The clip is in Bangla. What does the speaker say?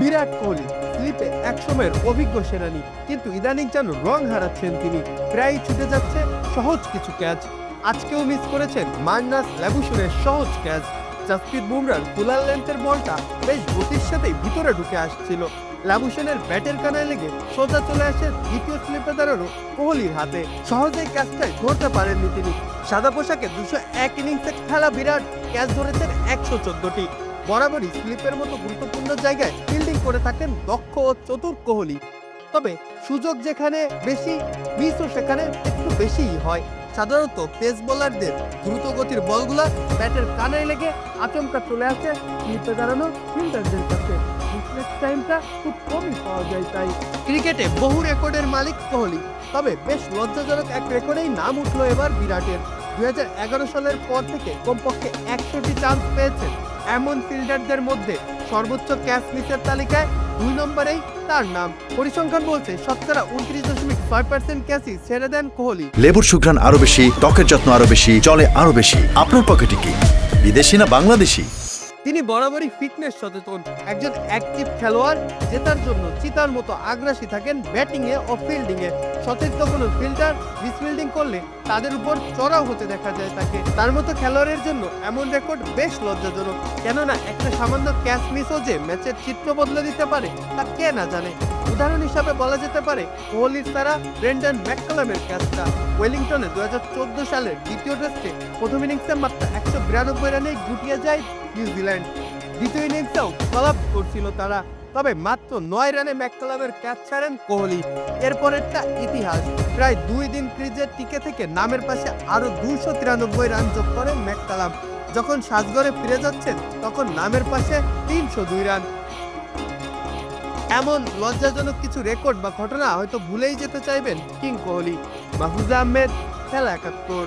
বিরাট কোহলি, স্লিপে একসময়ের অভিজ্ঞ সেনানী, কিন্তু ইদানিং যেন রং হারাচ্ছেন তিনি। প্রায় ছুটে যাচ্ছে সহজ কিছু ক্যাচ। আজকেও মিস করেছেন মান্নাস ল্যাবুসুরের সহজ ক্যাচ। জাসপ্রীত বুমরার ফুলার লেন্থের বলটা বেশ গতির সাথেই ভিতরে ঢুকে আসছিল। লাবুসেনের ব্যাটের কানায় লেগে সোজা চলে আসে দ্বিতীয় স্লিপে দাঁড়ানো কোহলির হাতে। সহজেই ক্যাচটাই ধরতে পারেননি তিনি। সাদা পোশাকে দুশো এক ইনিংসে খেলা বিরাট ক্যাচ ধরেছেন একশো চোদ্দটি। বরাবরই স্লিপের মতো গুরুত্বপূর্ণ জায়গায় ফিল্ডিং করে থাকেন দক্ষ ও চতুর কোহলি। তবে সুযোগ যেখানে বেশি মিসও সেখানে একটু বেশিই হয়। সাধারণত পেস বোলারদের দ্রুত গতির বলগুলা ব্যাটের কানায় লেগে আচমকা চলে আসে, স্লিপে দাঁড়ানো ফিল্ডারদের কাছে। টাইমটা খুব কমই পাওয়া যায় তাই। ক্রিকেটে বহু রেকর্ডের মালিক কোহলি। তবে বেশ লজ্জাজনক এক রেকর্ডেই নাম উঠল এবার বিরাটের। দুই হাজার এগারো সালের পর থেকে কমপক্ষে একশোটি চান্স পেয়েছেন। এমন ফিল্ডারদের মধ্যে সর্বোচ্চ ক্যাচ মিসের তালিকায় দুই নম্বরেই তার নাম। পরিসংখ্যান বলছে, শতকরা উনত্রিশ দশমিক ছয় পার্সেন্ট ক্যাচই ছেড়ে দেন কোহলি। লেবুর সুঘ্রাণ আরও বেশি, ত্বকের যত্ন আরও বেশি চলে আরও বেশি। আপনার পকেটে কি বিদেশি না বাংলাদেশি? তিনি বরাবরই ফিটনেস সচেতন, একজন অ্যাক্টিভ খেলোয়াড়, জেতার জন্য চিতার মতো আগ্রাসী থাকেন ব্যাটিং এ ও ফিল্ডিং এ সতীর্থ কোনো ফিল্ডার মিসফিল্ডিং করলে তাদের উপর চড়াও হতে দেখা যায় তাকে। তার মতো খেলোয়াড়ের জন্য এমন রেকর্ড বেশ লজ্জাজনক। কেননা একটা সামান্য ক্যাচ মিসও যে ম্যাচের চিত্র বদলে দিতে পারে, তা কে না জানে। উদাহরণ হিসাবে বলা যেতে পারে, কোহলির তারা ব্রেন্ডন ম্যাককালামের ক্যাচটা ওয়েলিংটনে দুই হাজার চোদ্দ সালের দ্বিতীয় টেস্টে প্রথম ইনিংসে মাত্র একশো বিরানব্বই রানে গুটিয়ে যায় নিউজিল্যান্ড দ্বিতীয় ইনিংসেও কলাপস করছিল তারা। তবে মাত্র নয় রানে ম্যাককালামের ক্যাচ ছাড়েন কোহলি। এরপরেরটা ইতিহাস। প্রায় দুই দিন ক্রিজে টিকে থেকে নামের পাশে আরও দুইশো তিরানব্বই রান যোগ করেন ম্যাককালাম। যখন সাজগড়ে ফিরে যাচ্ছেন, তখন নামের পাশে তিনশো দুই রান। এমন লজ্জাজনক কিছু রেকর্ড বা ঘটনা হয়তো ভুলেই যেতে চাইবেন কিং কোহলি। মাহফুজা আহমেদ, খেলা একাত্তর।